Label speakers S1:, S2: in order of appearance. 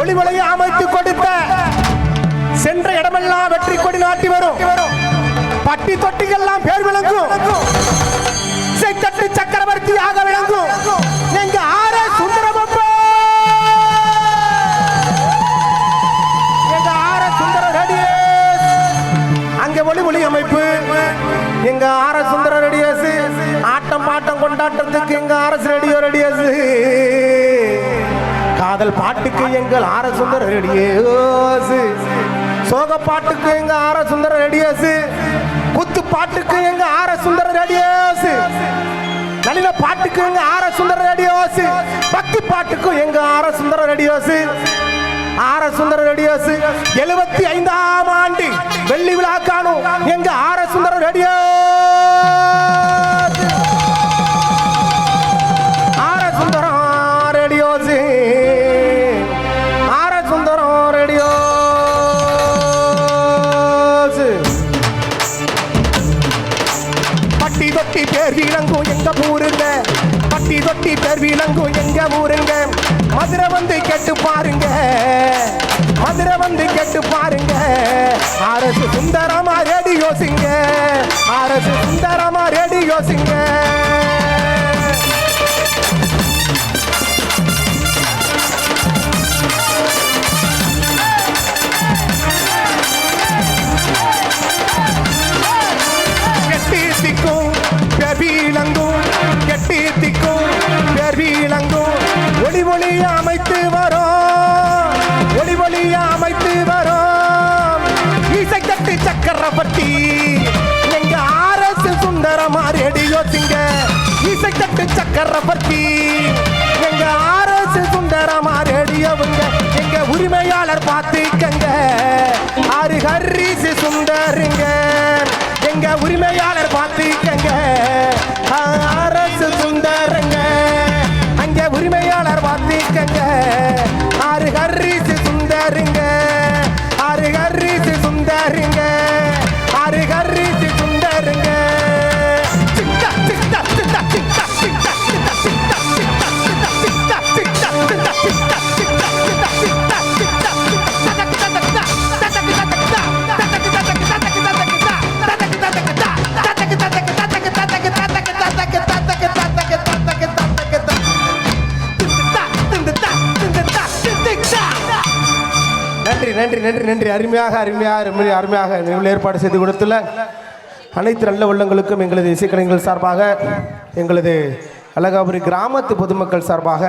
S1: ஒளிவளையை அமைத்து கொடுத்த சென்ற இடமெல்லாம் வெற்றி கொடி நாட்டி வரும். பட்டி தொட்டிகள்லாம் பேர் விளங்கும். செய்தட்டு சக்கரவர்த்தி ஆக விளங்கும். எங்க ஆர சுந்தரமப்பா எங்க ஆர சுந்தர ரேடியஸ் அங்க ஒளி ஒளி அமைப்பு. எங்க ஆர சுந்தர ரேடியஸ் ஆட்டம் பாட்டம் கொண்டாட்டத்துக்கு எங்க ஆர்எஸ் ரேடியோ ரேடியஸ் காதல் பாட்டுக்கு எங்கள் ஆர சுந்தர ரெடியோசு. சோக பாட்டுக்கு எங்க ஆர சுந்தர ரேடியோஸ் குத்து பாட்டுக்கு எங்க ஆர சுந்தர ரேடியோஸ் நளின பாட்டுக்கு எங்க ஆர சுந்தர ரேடியோஸ் பக்தி பாட்டுக்கும் எங்க ஆர சுந்தர ரேடியோஸ் ஆர சுந்தர ரேடியோஸ் எழுபத்தி ஐந்தாம் ஆண்டு வெள்ளி விழா காணும். எங்க பட்டி தொட்டி பேர் விளங்கும் எங்க ஊருங்க? பட்டி தொட்டி பேர் விளங்கும் எங்க ஊருங்க? மதுரை வந்து கேட்டு பாருங்க. மதுரை வந்து கேட்டு பாருங்க. அரசு சுந்தரமா ரேடியோ சிங்க. அரசு சுந்தரமா ரேடியோ சிங்க. அமைத்து வரோம். இசை தட்டு சக்கரவர்த்தி எங்க அரசு சுந்தரமா ரேடியோ சிங்க. இசை தட்டு சக்கரவர்த்தி எங்க அரசு சுந்தரமா ரேடியோவுங்க எங்க உரிமையாளர் பார்த்துக்கங்க. ஆறு ஹரிசு சுந்தருங்க. எங்க உரிமையாளர் பார்த்துக்கங்க. பாருங்க. நன்றி நன்றி நன்றி நன்றி. அருமையாக அருமையாக அருமையாக நிகழ்வு ஏற்பாடு செய்து கொடுத்துள்ள அனைத்து நல்ல உள்ளங்களுக்கும் எங்களது இசைக்கலைஞர்கள் சார்பாக எங்களது அழகாபுரி கிராமத்து பொதுமக்கள் சார்பாக